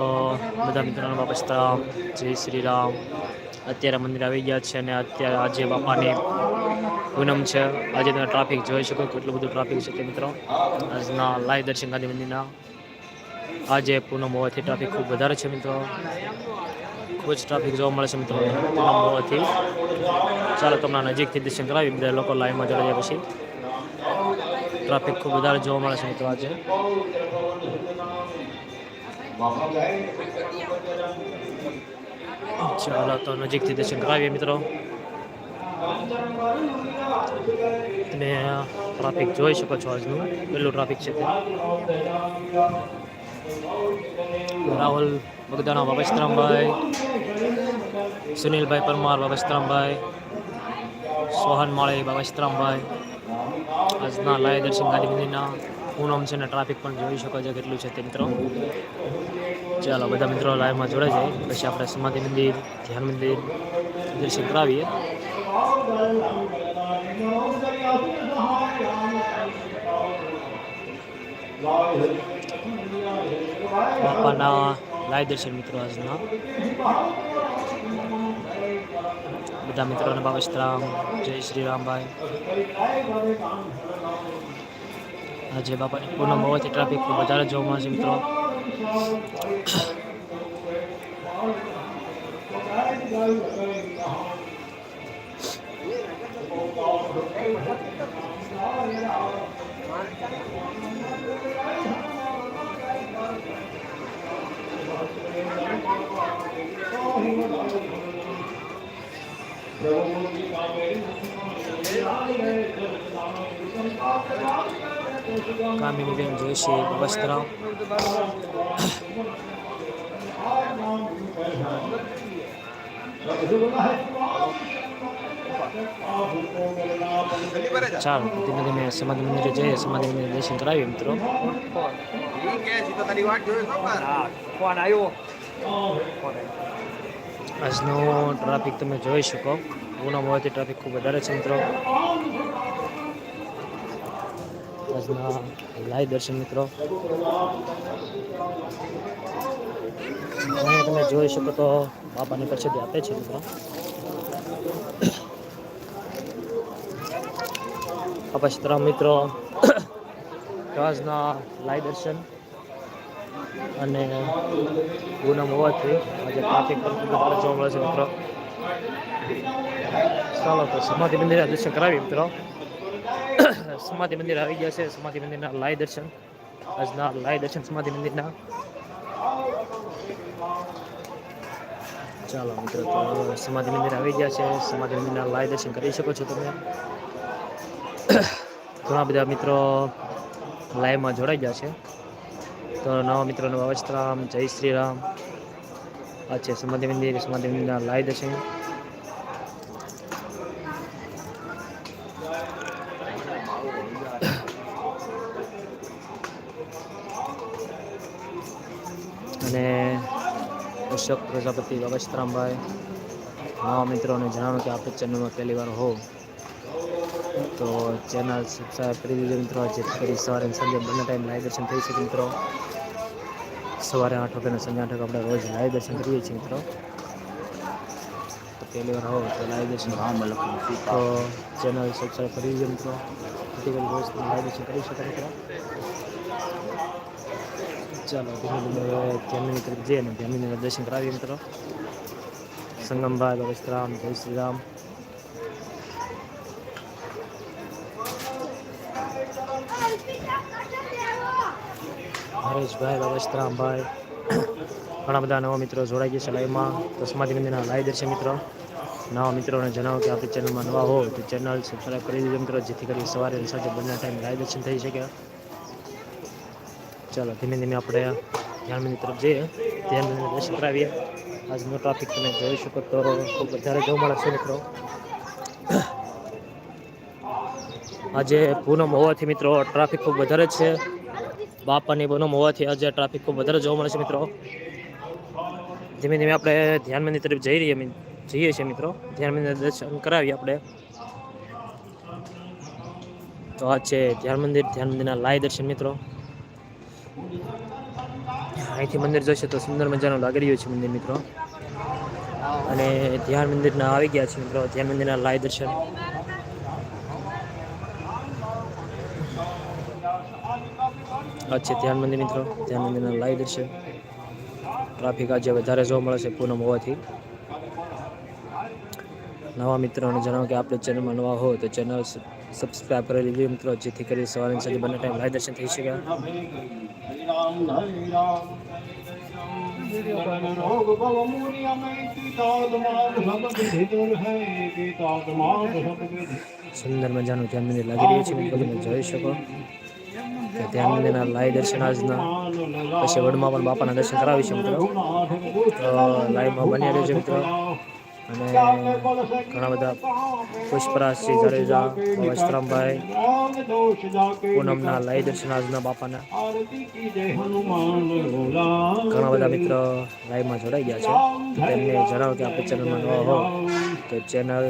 બધા મિત્રોને બાપસ્તા જય શ્રી રામ. અત્યારે મંદિર આવી ગયા છે અને અત્યારે આજે બાપાની પૂનમ છે. આજે તમે ટ્રાફિક જોઈ શકો કેટલું બધું ટ્રાફિક છે તે મિત્રો. આજના લાઈવ દર્શન ગાંધી મંદિરના આજે પૂનમ હોવાથી ટ્રાફિક ખૂબ વધારે છે મિત્રો. ખૂબ જ ટ્રાફિક જોવા મળે છે મિત્રો. પૂનમ હોવાથી. ચાલો તમને નજીકથી દર્શન કરાવી, બધા લોકો લાઈવમાં જોડાયા પછી. ટ્રાફિક ખૂબ વધારે જોવા મળે છે મિત્રો આજે. ચાલો, તો નજીકથી દર્શન કરાવીએ મિત્રો. તમે ટ્રાફિક જોઈ શકો છો આજનું. પેલું ટ્રાફિક છે રાહુલ, બગદાણા બાબસ્તરામભાઈ સુનિલભાઈ પરમાર બાબસ્તરામભાઈ સોહન માળી બાબસ્તરામભાઈ આજના લાય દર્શન ગાંધી પૂનમ છે ને ટ્રાફિક પણ જોઈ શકો છો કેટલું છે તે મિત્રો. ચાલો, બધા મિત્રો લાઈવમાં જોડાઈ જાય. પછી આપણે સમાધિ મંદિર, ધ્યાન મંદિર દર્શન કરાવીએ. બાપાના લાઈવ દર્શન મિત્રો આજના. બધા મિત્રોને બાબસ્તરામ જય શ્રી રામભાઈ. આજે બાપાની પૂનમ હોવાથી ટ્રાફિક ખૂબ વધારે જોવા મળે છે મિત્રો. કામિની બેન જોઈશે વસ્ત્ર ચાલો ધીમે ધીમે સમાધિ મંદિરે જઈએ, સમાધિ મંદિરે દર્શન કરાવીએ મિત્રો. આજનો ટ્રાફિક તમે જોઈ શકો. ગુનામાં હોવાથી ટ્રાફિક ખૂબ વધારે છે મિત્રો. આજના લાઈવ દર્શન મિત્રો. અહીંયા તમે જોઈ શકો તો બાપાની પ્રસિદ્ધિ આપે છે મિત્રો. અપસ્તરા મિત્રો આજના લાઈવ દર્શન અને પૂનમ હોવાથી આજે ટ્રાફિક પર જોવા મળે છે મિત્રો. ચાલો તો સમાધિ મંદિર દર્શન કરાવી મિત્રો. સમાધિ મંદિર આવી ગયા છે. સમાધિ મંદિરના લાય દર્શન. આજના લાય દર્શન સમાધિ મંદિરના. ચાલો મિત્રો, તો સમાધિ મંદિર આવી ગયા છે. સમાધિ મંદિરના લાય દર્શન કરી શકો છો તમે. ઘણા બધા મિત્રો લાઈવમાં જોડાઈ ગયા છે. તો નવા મિત્રોનો અવસ્ત્રામ જય શ્રી રામ. આ સમાધિ મંદિર. સમાધિ મંદિરના લાય દર્શન. અને અશોક પ્રજાપતિ બાબસ્તરામભાઈ નવા મિત્રોને જણાવ્યું કે આપણે ચેનલમાં પહેલી વાર હો તો ચેનલ સબસ્ક્રાઈબ કરી દીધો મિત્રો. જેથી કરી સવારે અને સાંજે બંને ટાઈમ લાઈવ દર્શન થઈ શકે મિત્રો. સવારે આઠ વાગે અને સાંજે આઠ વાગે આપણે રોજ લાઈવ દર્શન કરીએ છીએ મિત્રો. તો પહેલી વાર હો તો લાઈવ દર્શન તો ચેનલ સબસ્ક્રાઈબ કરી દીધો મિત્રો. રોજ લાઈવ દર્શન કરી શકો મિત્રો. ચાલો, ધીમે ધીમે ધ્યાનની તરફ જઈએ અને ધ્યાનની દર્શન કરાવીએ મિત્રો. સંગમભાઈ બાબસ્તરામ જય શ્રી રામ. હરેશભાઈ બાબસ્તરામભાઈ ઘણા બધા નવા મિત્રો જોડાઈ ગયા છે લાઈવમાં તો મંદિરના લાઈવ દર્શન મિત્રો. નવા મિત્રોને જણાવો કે આપણી ચેનલમાં નવા હો તો ચેનલ સબસ્ક્રાઈબ કરી દીધો મિત્રો, જેથી કરી સવારે સાંજે બંને ટાઈમ લાઈવ દર્શન થઈ શકે. ચાલો, ધીમે ધીમે આપણે ધ્યાન મંદિર તરફ જઈએ. ધ્યાન મંદિર દર્શન કરાવીએ. આજનો ટ્રાફિક તમે જોઈ શકો તો ખૂબ વધારે જોવા મળે છે મિત્રો. આજે પૂનમ હોવાથી મિત્રો ટ્રાફિક ખૂબ વધારે છે. બાપાની પૂનમ હોવાથી આજે ટ્રાફિક ખૂબ વધારે જોવા મળે છે મિત્રો. ધીમે ધીમે આપણે ધ્યાન મંદિર તરફ જઈ રહીએ જઈએ છીએ મિત્રો. ધ્યાન મંદિર દર્શન કરાવીએ આપણે. તો આ છે ધ્યાન મંદિર. ધ્યાન મંદિરના લાય દર્શન મિત્રો. અહીંથી મંદિર જોશે તો સુંદર મજાનું લાગી રહ્યું છે મંદિર મિત્રો. અને ધ્યાન મંદિરના આવી ગયા છે મિત્રો, ધ્યાન મંદિરના લાય દર્શન. અચ્છા ધ્યાન મંદિર મિત્રો, ધ્યાન મંદિરના લાય દર્શન. ટ્રાફિક આજે વધારે જોવા મળે છે પૂનમ હોવાથી. નવા મિત્રોને જણાવો કે આપણે ચેનલમાં નવા હો તો ચેનલ સબસ્ક્રાઈબ કરી લીધી મિત્રો, જેથી કરી સવારે સાંજે બંને ટાઈમ લાય દર્શન થઈ શકે. સુંદર મજાનું ધ્યાન મંદિર લાગી રહ્યું છે તમે જોઈ શકો કે ત્યાં મંદિરના લાઈવ દર્શન આજના પછી વડમાં પણ બાપાના દર્શન કરાવીશું મિત્રો લાઈવમાં બન્યા રહેજો મિત્રો અને ઘણા બધા પુષ્પરાજસિંહ જાડેજા વસ્ત્રમભાઈ પૂનમના લય દર્શન આજના બાપાના. ઘણા બધા મિત્રો લાઈવમાં જોડાઈ ગયા છે. તેમને જણાવો કે આપણે ચેનલમાં નવા હો તો ચેનલ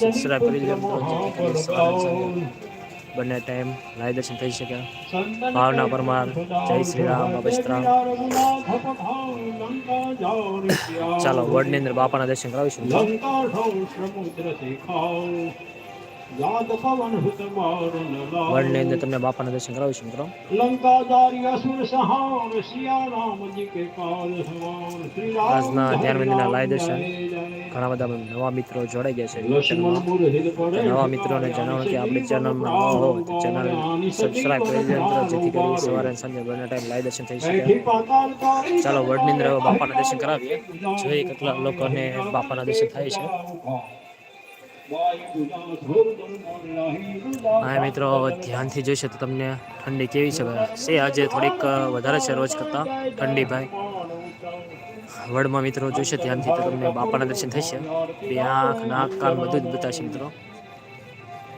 સબસ્ક્રાઈબ કરી બંને ટાઈમ લાઈવ દર્શન થઈ શક્યા ભાવના પરમાર, જય શ્રી રામ બાબસ્તરામ ચાલો વડની અંદર બાપાના દર્શન કરાવીશું. મિત્રો. અંદર તમને બાપાના દર્શન કરાવીશું મિત્રો આજના ધ્યાન મંદિરના લાઈવ દર્શન ઘણા બધા નવા મિત્રો જોડાઈ ગયા છે નવા મિત્રોને જણાવો કે આપણી ચેનલમાં નવા હો તો ચેનલ સબસ્ક્રાઈબ કરી દેજો જેથી કરીને સવારે સાંજે બંને ટાઈમ લાય દર્શન થઈ શકે ચાલો વર્ડની અંદર બાપાના દર્શન કરાવીએ જોઈએ કેટલા લોકોને બાપાના દર્શન થાય છે હા, મિત્રો, ધ્યાનથી જોઈશે તો તમને ઠંડી કેવી છે. શે આજે થોડીક વધારે છે રોજ કરતાં. ઠંડી ભાઈ. વડમાં મિત્રો જોઈશે ધ્યાનથી તો તમને બાપાના દર્શન થશે. બે આંખ, નાક, કાન બધું જ બતાશે મિત્રો.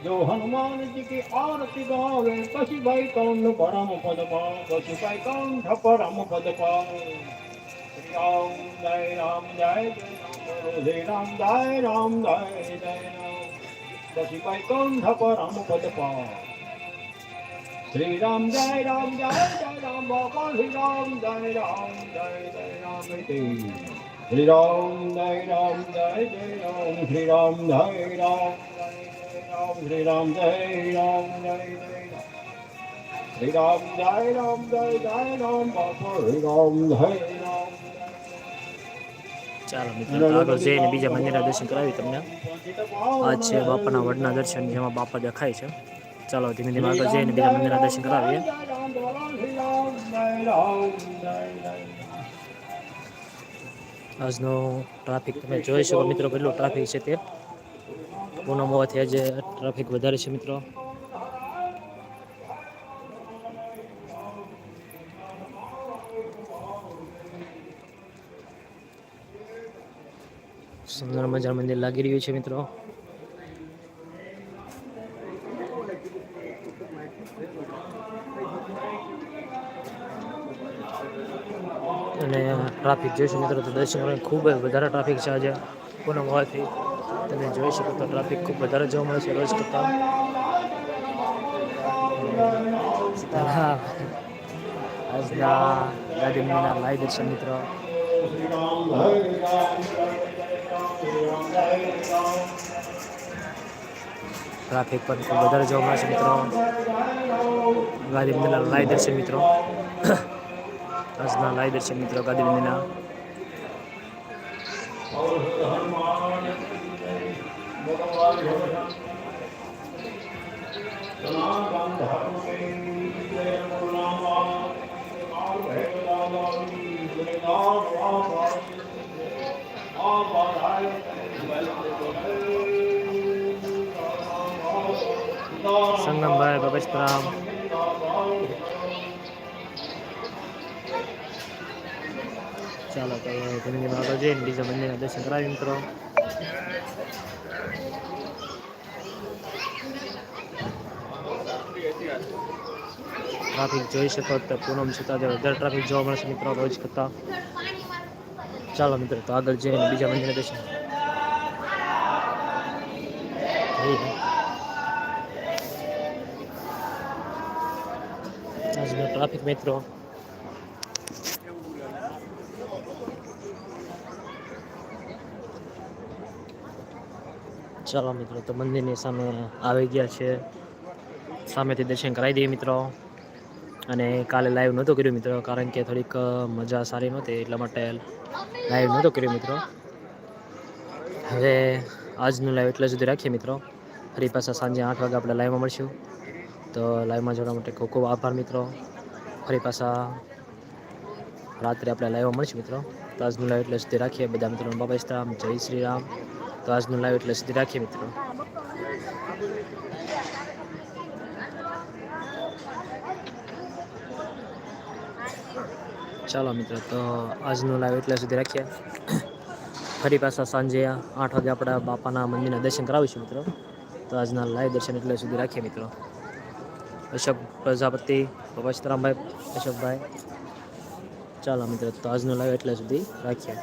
જો હનુમાનજી કી આરતી ગાવે, પછી ભાઈ કૌન પરમ પદ પાવ, પછી ભાઈ કૌન પરમ પદ પાવ શ્રી રામ, જય જય જય રામ જય રામ જય જય રામ પછી ભાઈ કૌન પરમ પદ પાવ શ્રી રામ જય રામ જય જય રામ બાપા શ્રી રામ જય રામ જય જય રામ શ્રી રામ જય રામ જય જય રામ શ્રી રામ જય રામ જય રામ શ્રી રામ જય રામ જય જય રામ શ્રી રામ જય રામ જય જય રામ બાપા શ્રી રામ જય રામ ચાલો મિત્રો આગળ જઈને બીજા મંદિરના દર્શન કરાવી તમને. આ છે બાપાના વડના દર્શન જેમાં બાપા દેખાય છે. ચાલો ધીમે ધીમે આગળ જઈને બીજા મંદિરના દર્શન કરાવીએ. આજનો ટ્રાફિક તમે જોઈ શકો મિત્રો, કેટલો ટ્રાફિક છે તે. પૂનમ હોવાથી આજે ટ્રાફિક વધારે છે મિત્રો. સુંદર મજા મંદિર લાગી રહ્યું છે, મિત્રો. અને ટ્રાફિક જોઈશું મિત્રો, તો દર્શન ખૂબ વધારે ટ્રાફિક છે આજે, પૂનમ હોવાથી. તમે જોઈ શકો તો ટ્રાફિક ખૂબ વધારે જોવા મળે છે, રોજ કરતાં. આજના ગાંધીના લાઈ દર્શન, મિત્રો. ટ્રાફિક પણ ખૂબ વધારે જોવા મળે છે, મિત્રો. ગાંધી મંદિરના લાઈવ દર્શન, મિત્રો. આજના લાઈ દર્શન, મિત્રો ગાંધી મંદિરના સંગમભાઈ બાબસ્તરામ ચાલો તો ધીમે ધીમે જઈને બીજા મંદિરના દર્શન કરાવી મિત્રો ટ્રાફિક જોઈ શકો તો પૂનમ છતાં જે વધારે ટ્રાફિક જોવા મળશે મિત્રો રોજ કરતાં ચાલો મિત્રો તો આગળ જઈને બીજા મંદિરના દર્શન આજનો ટ્રાફિક મિત્રો ચાલો મિત્રો તો મંદિરની સામે આવી ગયા છે સામેથી દર્શન કરાવી દઈએ મિત્રો અને કાલે લાઈવ નહોતો કર્યું મિત્રો કારણ કે થોડીક મજા સારી નહોતી એટલા માટે લાઈવ નહોતો કર્યું મિત્રો હવે આજનું લાઈવ એટલે સુધી રાખીએ મિત્રો ફરી પાછા સાંજે આઠ વાગે આપણે લાઈવમાં મળશું. તો લાઈવમાં જોવા માટે ખૂબ ખૂબ આભાર, મિત્રો. ફરી પાછા રાત્રે આપણે લાઈવમાં મળશું, મિત્રો. તો આજનું લાઈવ એટલે સુધી રાખીએ. બધા મિત્રોને બાબા જય શ્રી રામ. તો આજનું લાઈવ એટલે સુધી રાખીએ, મિત્રો. ચાલો, મિત્રો, તો આજનું લાઈવ એટલે સુધી રાખીએ. ફરી પાછા સાંજે આઠ વાગે આપણા બાપાના મંદિરના દર્શન કરાવીશું, મિત્રો. તો આજના લાઈવ દર્શન એટલે સુધી રાખીએ મિત્રો. અશોક પ્રજાપતિ બાબા અશોકભાઈ. ચાલો મિત્રો, તો આજનું લાઈવ એટલે સુધી રાખીએ.